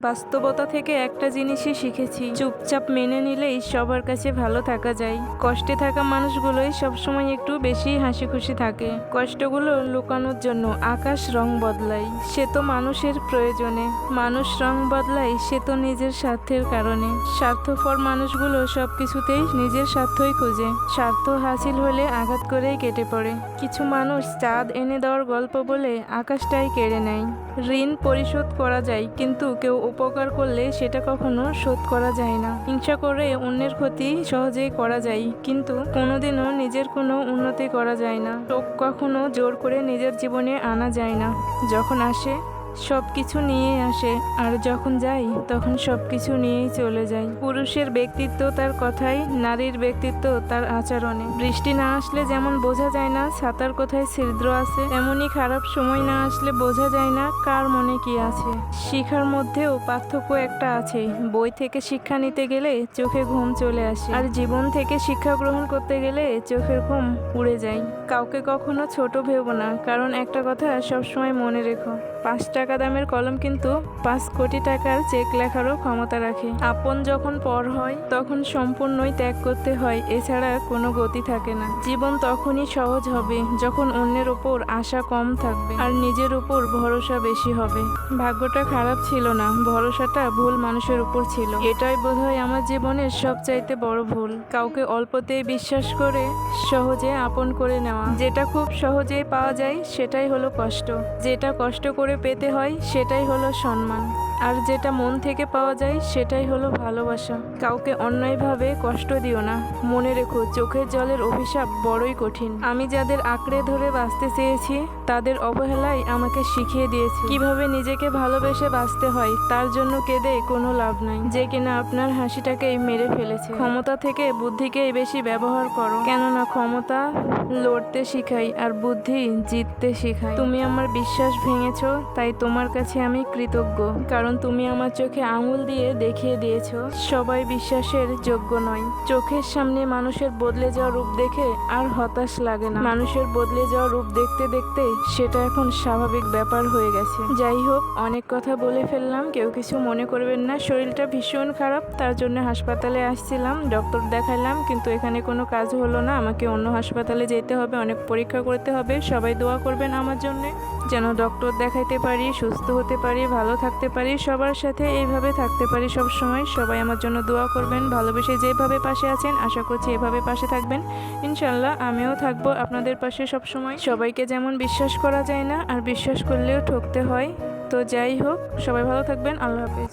বাস্তবতা থেকে একটা জিনিসই শিখেছি, চুপচাপ মেনে নিলেই সবার কাছে ভালো থাকা যায়। কষ্টে থাকা মানুষগুলোই সবসময় একটু বেশি হাসি খুশি থাকে। কষ্টগুলো লুকানোর জন্য আকাশ রং বদলায় সে তো মানুষের প্রয়োজনে। মানুষ রং বদলায় সে তো নিজের স্বার্থের কারণে। স্বার্থপর মানুষগুলো সব কিছুতেই নিজের স্বার্থই খোঁজে। স্বার্থ হাসিল হলে আঘাত করেই কেটে পড়ে। কিছু মানুষ চাঁদ এনে দেওয়ার গল্প বলে আকাশটাই কেড়ে নেয়। ঋণ পরিশোধ করা যায়, কিন্তু কেউ উপকার করলে সেটা কখনো শোধ করা যায় না। হিংসা করে অন্যের ক্ষতি সহজেই করা যায়, কিন্তু কোনোদিনও নিজের কোনো উন্নতি করা যায় না। শোক কখনো জোর করে নিজের জীবনে আনা যায় না। যখন আসে সব কিছু নিয়েই আসে। আর যখন যাই, তখন সব কিছু নিয়েই চলে যায় পুরুষের ব্যক্তিত্ব তার কথাই, নারীর ব্যক্তিত্ব তার আচরণে। বৃষ্টি না আসলে যেমন বোঝা যায় না, ছাতার কোথায় ছিদ্র আছে তেমনই খারাপ সময় না আসলে বোঝা যায় না কার মনে কি আছে। শিখার মধ্যেও পার্থক্য একটা আছে। বই থেকে শিক্ষা নিতে গেলে চোখে ঘুম চলে আসে। আর জীবন থেকে শিক্ষা গ্রহণ করতে গেলে চোখের ঘুম উড়ে যায়। কাউকে কখনো ছোট ভেবো না, কারণ একটা কথা সবসময় মনে রেখো পাঁচ টাকা দামের কলম কিন্তু পাঁচ কোটি টাকার চেক লেখারও ক্ষমতা রাখে। আপন যখন পর হয়, তখন সম্পূর্ণই ত্যাগ করতে হয়, এছাড়া কোনো গতি থাকে না। জীবন তখনই সহজ হবে, যখন অন্যের ওপর আশা কম থাকবে আর নিজের উপর ভরসা বেশি হবে। ভাগ্যটা খারাপ ছিল না, ভরসাটা ভুল মানুষের উপর ছিল। এটাই বোধহয় আমার জীবনের সবচাইতে বড় ভুল। কাউকে অল্পতেই বিশ্বাস করে সহজে আপন করে নেওয়া। যেটা খুব সহজেই পাওয়া যায়, সেটাই হলো কষ্ট। যেটা কষ্ট করে পেতে হয়, সেটাই হলো সম্মান। আর যেটা মন থেকে পাওয়া যায়, সেটাই হলো ভালোবাসা। কাউকে অন্যায়ভাবে কষ্ট দিও না। মনে রেখো, চোখের জলের অভিশাপ বড়ই কঠিন। আমি যাদের আঁকড়ে ধরে বাঁচতে চেয়েছি, তাদের অবহেলাই আমাকে শিখিয়ে দিয়েছে। কীভাবে নিজেকে ভালোবেসে বাঁচতে হয়, তার জন্য কেঁদে কোনো লাভ নাই। যে কিনা আপনার হাসিটাকেই মেরে ফেলেছে। ক্ষমতা থেকে বুদ্ধিকেই বেশি ব্যবহার করো। কেননা ক্ষমতা লড়তে শিখাই আর বুদ্ধি জিততে শিখাই। তুমি আমার বিশ্বাস ভেঙেছো, তাই তোমার কাছে আমি কৃতজ্ঞ, কারণ তুমি আমার চোখে আঙুল দিয়ে দেখিয়ে দিয়েছ, সবাই বিশ্বাসের যোগ্য নয় চোখের সামনে মানুষের বদলে যাওয়া রূপ দেখে আর হতাশ লাগে না। মানুষের বদলে যাওয়া রূপ দেখতে দেখতে সেটা এখন স্বাভাবিক ব্যাপার হয়ে গেছে। যাই হোক, অনেক কথা বলে ফেললাম, কেউ কিছু মনে করবেন না। শরীরটা ভীষণ খারাপ, তার জন্য হাসপাতালে আসছিলাম, ডক্টর দেখালাম কিন্তু এখানে কোনো কাজ হলো না। আমাকে অন্য হাসপাতালে যেতে হবে, অনেক পরীক্ষা করতে হবে। সবাই দোয়া করবেন আমার জন্য, যেন ডক্টর দেখাইতে পারি। সুস্থ হতে পারি, ভালো থাকতে পারি, সবার সাথে এইভাবে থাকতে পারি সব সময় সবাই আমার জন্য দোয়া করবেন, ভালোবেসে যেভাবে পাশে আছেন, আশা করছি এভাবে পাশে থাকবেন। ইনশাল্লাহ আমিও থাকব আপনাদের পাশে সব সময় সবাইকে যেমন বিশ্বাস করা যায় না, আর বিশ্বাস করলেও ঠকতে হয়। তো যাই হোক, সবাই ভালো থাকবেন, আল্লাহ হাফেজ।